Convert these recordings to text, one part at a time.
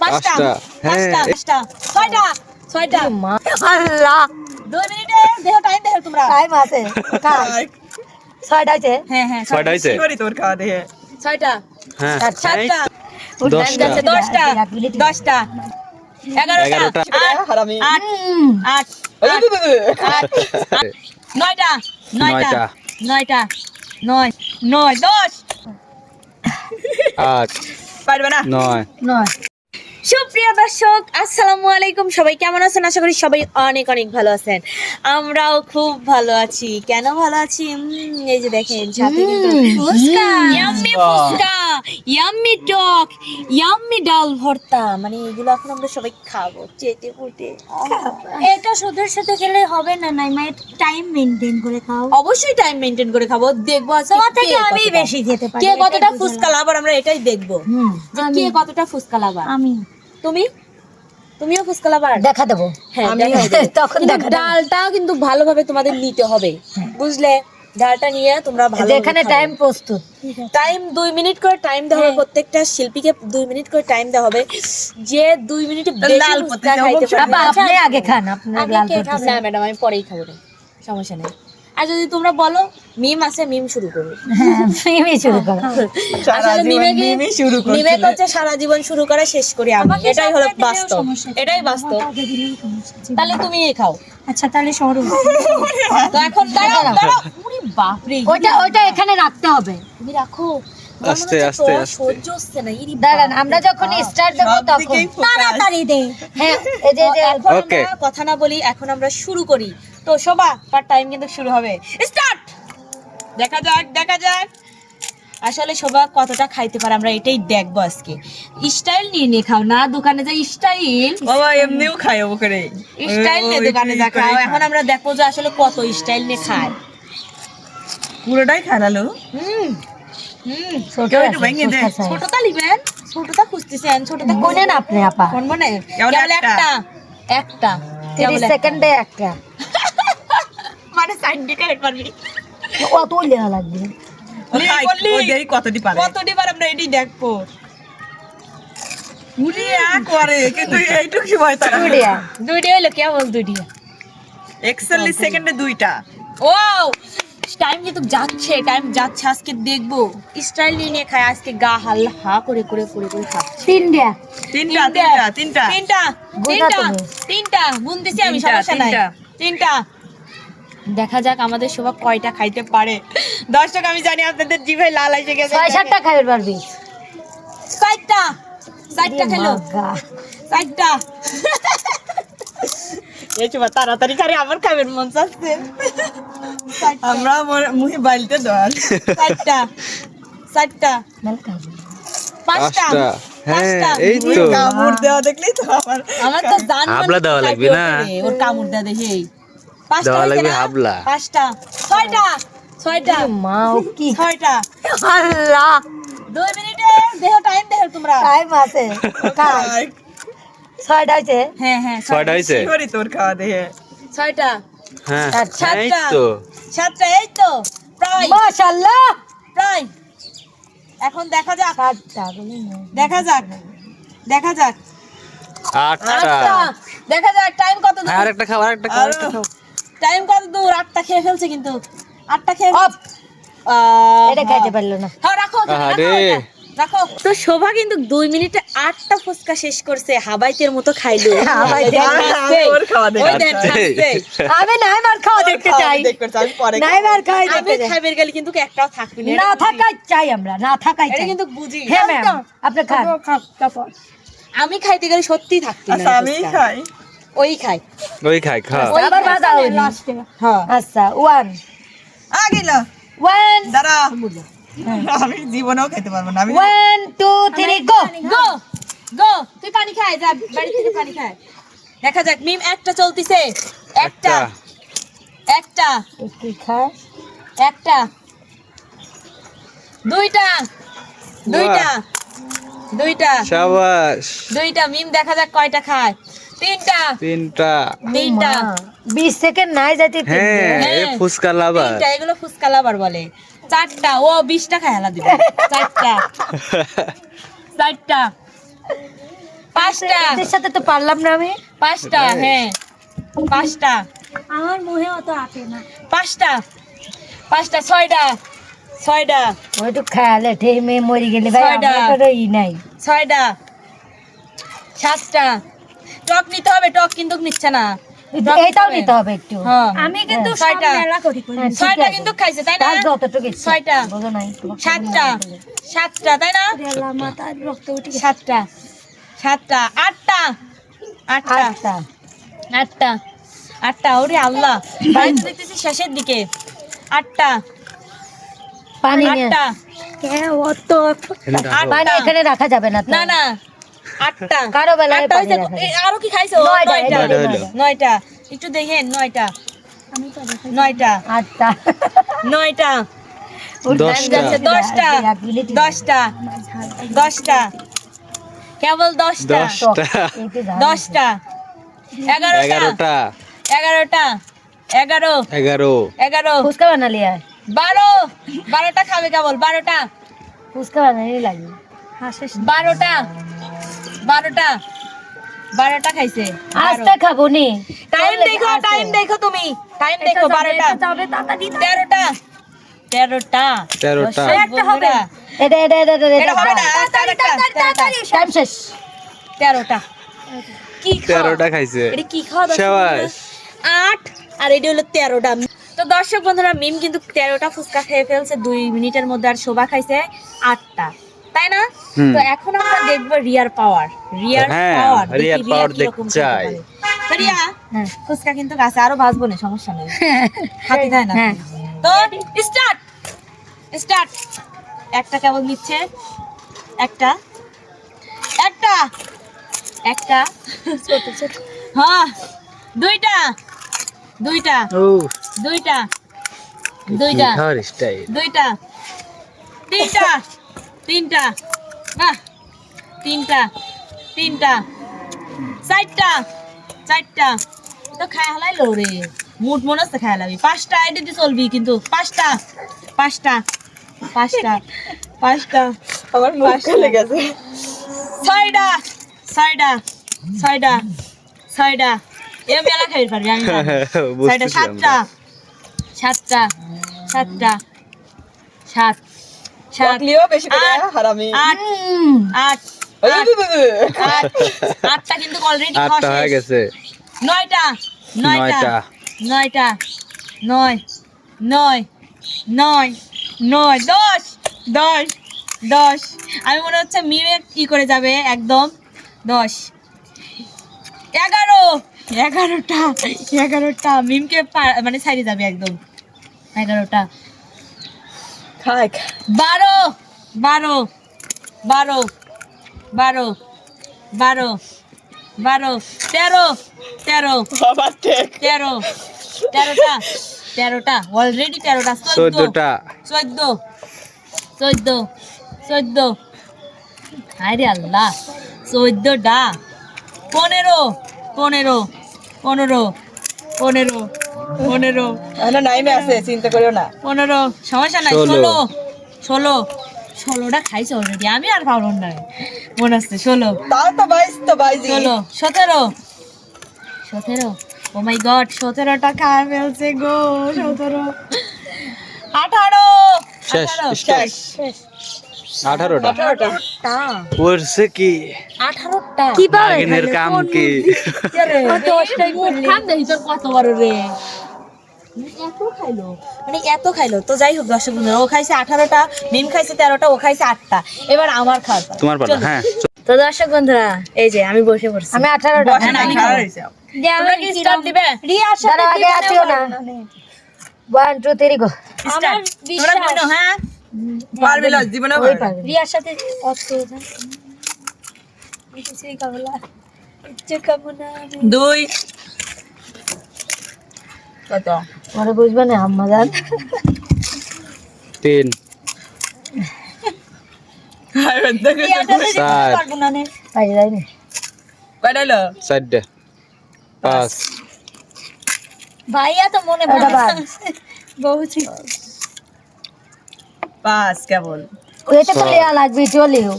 পাঁচটা পাঁচটা, হ্যাঁ। পাঁচটা ছয়টা ছয়টা। আল্লাহ। দুই মিনিটে দেহ টাইম দেখো তোমরা। টাইম আছে ছয়টা আছে হ্যাঁ হ্যাঁ ছয়টা। হয়েছে? করি তোর খাওয়া দেখে ছয়টা। হ্যাঁ। সাতটা। দশটা। দশটা। দশটা। এগারোটা। আট আট নয়টা নয়টা নয়টা। নয়টা নয় নয় দশ। আট। পারবে না? নয়। নয়। সুপ্রিয় দর্শক আসসালামু আলাইকুম। সবাই কেমন আছেন? আশা করি সবাই অনেক অনেক ভালো আছেন। আমরাও খুব ভালো আছি। কেন ভালো আছি? এই যে দেখেন সাথে কিন্তু ফুচকা ইয়াম্মি ফুচকা। ইয়াম্মি টক ইয়াম্মি ডাল ভর্তা। মানে এগুলো এখন আমরা সবাই খাব। চেটে ফুটে এটা সুদের সাথে খেলে হবে না নাই মায়ের টাইম মেনটেন করে খাও। অবশ্যই টাইম মেনটেন করে খাব। দেখব তোমার থেকে আমি বেশি খেতে পারি কে কতটা। ফুচকা লাভার আমরা এটাই দেখব। কে কতটা ফুচকা লাভার। আমি। তুমি? তুমিও ফুচকা লাভার দেখা দেবো। হ্যাঁ। তখন দেখা দেবো। ডালটা কিন্তু ভালোভাবে তোমাদের নিতে হবে। বুঝলে? ডালটা নিয়ে তোমরা ভালো যেখানে টাইম প্রস্তুত। টাইম দুই মিনিট করে টাইম দেওয়া হবে। প্রত্যেকটা শিল্পীকে দুই মিনিট করে টাইম দেওয়া হবে। যে দুই মিনিটে লাল খাইতে পারবে। আপনি আগে খান আপনার আগে লাল না ম্যাডাম আমি পরেই খাব সমস্যা নেই। আর যদি তোমরা বলো মিম আছে মিম শুরু করো। হ্যাঁ আমি শুরু করো। আসলে জীবন মিমে মিমই শুরু করছিল। মিমে হচ্ছে সারা জীবন শুরু করে শেষ করি আমি। এটাই হলো বাস্তব। এটাই বাস্তব। তাহলে তুমি খাও। আচ্ছা তাহলে সরু। তো এখন দাঁড়াও দাঁড়াও। বাপরে ওইটা ওইটা এখানে রাখতে হবে। তুমি রাখো। আস্তে, আস্তে, আস্তে। সহ্য না দাঁড়ান আমরা যখন স্টার্ট দেবো তখন তাড়াতাড়ি দে। হ্যাঁ এই যে যে এখন আমরা কথা না বলি এখন আমরা শুরু করি। তো শোভা তার টাইম কিন্তু শুরু হবে। স্টার্ট দেখা যাক দেখা যাক। আসলে শোভা কতটা খাইতে পারে আমরা এটাই দেখব আজকে। স্টাইল নিয়ে নিয়ে খাও না দোকানে যা স্টাইল বাবা এমনিও খায় ও করে। স্টাইল নিয়ে দোকানে যা খাও। এখন আমরা দেখব যে আসলে কত স্টাইল নিয়ে খায়। পুরোটাই খারালো হুম হুম। ছোট কেউ একটু আছে, ভেঙে দে। ফুচকা size। ছোটটা লিবেন ছোটটা খুঁজতেছেন? ছোটটা কোনে না আপনি আপা। কোন মনে? কেবল কেবল একটা। একটা। একটা। তিরিশ কেবল একটা। সেকেন্ডে একটা। মানে সাইড দিকে হেড পারবি অত লেখা লাগবে পারে? আমরা এটি দেখব। উনি করে কিন্তু এইটুকু কি ভয় থাকে দুইটা। দুইটা হইল কেবল দুইটা। একচল্লিশ সেকেন্ডে দুইটা। ও টাইম কিন্তু যাচ্ছে টাইম যাচ্ছে আজকে দেখব। স্টাইল নিয়ে নিয়ে খায় আজকে গা হাল হা করে করে করে করে খাচ্ছে। তিনটা। তিনটা তিনটা। তিনটা তিনটা। তিনটা তিনটা গুনতেছি আমি সমস্যা নাই। তিনটা। দেখা যাক আমাদের সবাই কয়টা খাইতে পারে। দর্শক আমি জানি আপনাদের জিভে লাল এসে গেছে। ছয় সাতটা খাইতে পারবি। চারটা চারটা খেলো। চারটা। এই তাড়াতাড়ি খারে আমার খাবেন মন চাচ্ছে। আমরা মোর- মুখে বালতে দর চারটা। চারটা। পাঁচটা। পাঁচটা। হ্যাঁ এই তো। কামড় দেওয়া দেখলেই তো আমার আমার তো জান হাবলা দেওয়া লাগবে না? ওর কামড় দেয়া দেখে। দেওয়া লাগবে হাবলা। পাঁচটা। ছয়টা। ছয়টা। মা ও কি? ছয়টা। আল্লাহ। দুই মিনিটে দেহ টাইম দেখো তোমরা। টাইম আছে। ছয়টা আছে হ্যাঁ হ্যাঁ ছয়টা। হয়েছে? করি তোর খাওয়া দেখে ছয়টা। হ্যাঁ আচ্ছা, এই সাতটা। তো। সাতটা। এই তো। প্রায়। মাশাআল্লাহ। প্রায়। এখন দেখা যাক। সাতটা দেখা যাক। দেখা যাক। আটটা। দেখা যাক টাইম কত? দূর আরেকটা খাও আরেকটা খাও আরেকটা খাও। টাইম কত দূর? আটটা খেয়ে ফেলছে কিন্তু। আটটা খেয়ে এটা খাইতে পারল না। হ্যাঁ, রাখো রাখো আরে। রাখো তো শোভা কিন্তু দুই মিনিটে আটটা ফুচকা শেষ করছে হাবাইতের মতো খাইলো। আমি আচ্ছা। আমি নাইমার খাওয়া দেখতে চাই। দেখতে চাই আমি পরে নাইমার খাই আমি দেখতে গেলে কিন্তু একটাও থাকবে না না থাকাই চাই আমরা না থাকাই চাই। কিন্তু বুঝি। হ্যাঁ ম্যাম আপনি খান। আমি খাইতে গেলে সত্যি থাকতো আচ্ছা আমি খাই। ওই খাই। ওই খাই ওই আবার। বাধা হ্যাঁ। আচ্ছা ওয়ান আ গেল। ওয়ান দাঁড়া আমি জীবনেও খেতে পারব না আমি one two three go go go তুই পানি খাই যা বাড়ি থেকে পানি খায় দেখা যাক মিম একটা চলতিছে। একটা। একটা। কি খায়? একটা। দুইটা। দুইটা। দুইটা। সাবাস। দুইটা মিম দেখা যাক কয়টা খায়। তিনটা। তিনটা। তিনটা। বিশ সেকেন্ড নাই যাতে হ্যাঁ এ হ্যাঁ। ফুচকা লাভার তিনটা এগুলো ফুচকা লাবার বলে। চারটা ও বিশটা খায় হেলা দিবে চারটা। চারটা। পাঁচটা। এদের সাথে তো পারলাম না আমি। পাঁচটা হ্যাঁ। পাঁচটা। আমার মুহে অত আটে না। পাঁচটা। পাঁচটা ছয়টা। ছয়টা। ওই তো খেয়ালে ঠে মেয়ে মরে গেলে ভাই ছয়টা। আমার তো ই নাই। ছয়টা। সাতটা। টক নিতে হবে টক কিন্তু নিচ্ছে না। এইটাও নিতে হবে একটু। হ্যাঁ। আমি কিন্তু হ্যাঁ, ছয়টা। ছয়টা কিন্তু খাইছে তাই না। ছয়টা। বোঝো নাই তোমাকে সাতটা। সাতটা তাই না। সাতটা। সাতটা। আটটা। আটটা। আটটা। আটটা। ওরে আল্লাহ। তো দেখতেছি শেষের দিকে। আটটা। পানি আটটা। হ্যাঁ অত পানি এখানে রাখা যাবে না না না। আটটা। কারও বেলায় আটটা হইছে। আরও কি খাইছো? নয়টা, নয়টা একটু দেখেন নয়টা। নয়টা। আটটা। নয়টা। দশটা। দশটা। দশটা। কেবল দশটা। দশটা। এগারোটা। এগারোটা। এগারো। এগারো। এগারো। ফুচকা বানালি বারো। বারোটা খাবে কেবল বারোটা। ফুচকা বানালি লাগে। বারোটা। বারোটা। বারোটা খাইছে। খাব নি টাইম দেখো টাইম দেখো তুমি। টাইম দেখো বারোটা। তেরোটা। তেরোটা। তেরোটা। দর্শক একটা হবে। বন্ধুরা, এটা এটা এটা এটা এটা হবে না তেরোটা তেরোটা টাইম শেষ। তেরোটা। কি খাও? তেরোটা খাইছে। এটা কি খাওয়া আট। আর এটা হলো তেরোটা। তো দর্শক বন্ধুরা মিম কিন্তু তেরোটা ফুচকা খেয়ে ফেলছে। দুই মিনিটের মধ্যে আর শোভা খাইছে আটটা। তাই না। তো এখন আমরা দেখব রিয়ার পাওয়ার রিয়ার হ্যাঁ, পাওয়ার রিয়ার power দেখতে চাই। রিয়া হ্যাঁ। ফুচকা কিন্তু গাছে আরও ভাজবো না সমস্যা নেই। হাতি দেয় না। হ্যাঁ। তো স্টার্ট স্টার্ট একটা কেবল নিচ্ছে একটা একটা একটা হ্যাঁ দুইটা দুইটা দুইটা দুইটা দুইটা তিনটা তিনটা বাহ তিনটা তিনটা চারটা চারটা। তো রে। মনে হচ্ছে হালাবি। পাঁচটা দিয়ে চলবি কিন্তু। পাঁচটা পাঁচটা পাঁচটা পাঁচটা আমার খুলে ছয়টা ছয়টা ছয়টা ছয়টা। এ মেলা খাই পারবি আমি ছয়টা সাতটা সাতটা সাতটা সাত। বেশি করে হারামি। আট আট আটটা কিন্তু অলরেডি আটটা হয়ে গেছে। নয়টা নয়টা নয়টা। নয় নয় নয় নয় দশ দশ দশ। আমি মনে হচ্ছে মিমে কি করে যাবে একদম দশ। এগারো এগারোটা এগারোটা। মিমকে মানে সাইডে যাবে একদম। এগারোটা। খাই। বারো বারো বারো বারো বারো বারো তেরো তেরো তেরো তেরোটা তেরোটা অলরেডি তেরোটা চোদ্দ চোদ্দটা। চোদ্দ চোদ্দ চোদ্দ। আরে আল্লাহ চোদ্দটা। পনেরো পনেরো পনেরো পনেরো পনেরো। এখনও নাইমে আছে চিন্তা করিও না। পনেরো। সমস্যা নাই ষোলো। ষোলো। ষোলো। ষোলোটা খাইছে অলরেডি আমি আর পারব না। মনে হচ্ছে ষোলো। তাও তো বাইশ তো বাইশ। ষোলো। সতেরো। সতেরো। ও মাই গড সতেরোটা খায় ফেলছে গো সতেরো। আঠারো। শেষ, শেষ। আঠারোটা। কি? আঠারোটা? কি নাগিনের কাম কি? খাইলো। মানে এত খাইলো। তো যাই হোক দর্শক বন্ধুরা ও খাইছে আঠারোটা মিম খাইছে তেরোটা ও খাইছে আটটা। এবার আমার খাওয়া তোমার পালা হ্যাঁ তো দর্শক বন্ধুরা এই যে আমি বসে পড়ছি। আমি আঠারোটা। One two three go start তোমরা হ্যাঁ পারবি না ওই পারবি। পারবে। রিয়ার সাথে অত দুই। কত? পরে বুঝবে না আম্মা জান। তিন। না নে। না। ভাইয়া তো মনে এটা বাদ। বহুত কেবল এটা তো লেয়া লাগবে চলেও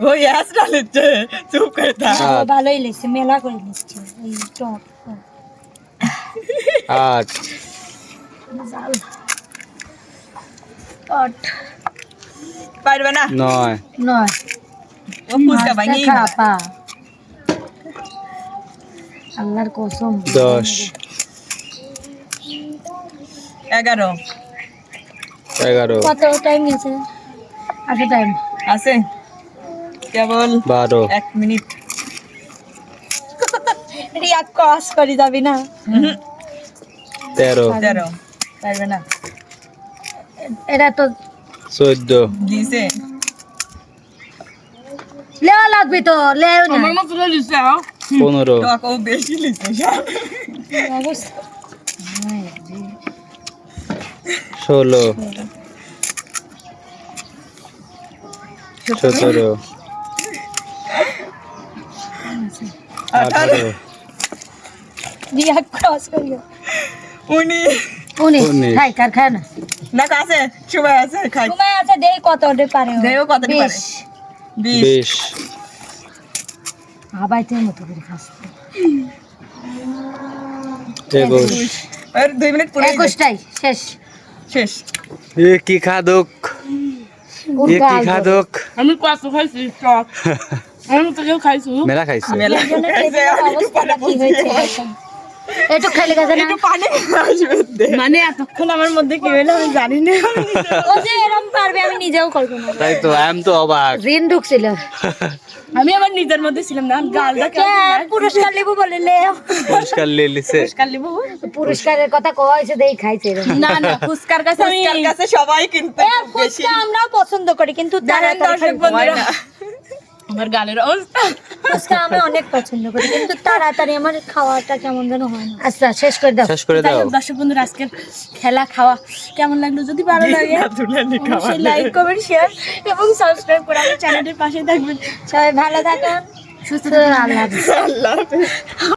ওই অ্যাসটা লিখছে চুপ করে থাক। ভালোই লেগছে মেলা করে দিচ্ছে এই টপ আট আট পারবে না? নয়। নয়। ও ফুচকা ভাঙি খাপা আল্লাহর কসম। দশ। এগারো। এগারো। কত টাইম গেছে টাইম আছে? কেবল বারো। এক মিনিট। রিয়া ক্রস করে যাবি না? তেরো। তেরো। পারবে না। এটা তো চোদ্দ। দিছে। লেওয়া লাগবে তো লেও না। পনেরো। বেশি ষোলো। সতেরো। আঠারো। আঠারো রিয়া ক্রস করিও উনি। উনিশ। উনিশ। খাই কার খায় না। না আছে সবাই আছে খাই। তোমায় আছে দেই কত ওটা পারে ও। দেও কতটি পারে? বিশ। বিশ। বিশ। মতো করে খাচ্ছে একুশ। আর দুই মিনিট পরে একুশটাই শেষ। শেষ। এ কি খাদক? এ কি খাদক? আমি কত খাইছি আমি তো কেউ খাইছো। মেলা খাইছে। মেলা একটু খেলে গেছে না? একটু পানি আসবে মানে এতক্ষণ আমার মধ্যে কি হইল আমি জানি না। ও যে এরকম পারবে আমি নিজেও করব না। তাই তো আম তো অবাক। ঋণ ঢুকছিল। আমি আমার নিজের মধ্যে ছিলাম না গালটা কে পুরস্কার লিবো বলে লে। পরিষ্কার লিয়ে লিছে। পুরস্কার লিবো? পুরস্কারের কথা কয়েছে দেই খাইছে না না ফুচকার কাছে ফুচকার কাছে সবাই কিন্তু ফুচকা আমরাও পছন্দ করি কিন্তু তাড়াতাড়ি দর্শক বন্ধুরা আমার গালের অবস্থা। আজকে আমি অনেক পছন্দ করি কিন্তু তাড়াতাড়ি আমার খাওয়াটা কেমন যেন হয় না। আচ্ছা শেষ করে দাও। শেষ করে দাও। দর্শক বন্ধুরা আজকের খেলা খাওয়া কেমন লাগল? যদি ভালো লাগে অবশ্যই লাইক কমেন্ট শেয়ার এবং সাবস্ক্রাইব করে আমার চ্যানেলের পাশে থাকবেন। সবাই ভালো থাকুন সুস্থ থাকুন। আল্লাহ হাফেজ। আল্লাহ হাফেজ।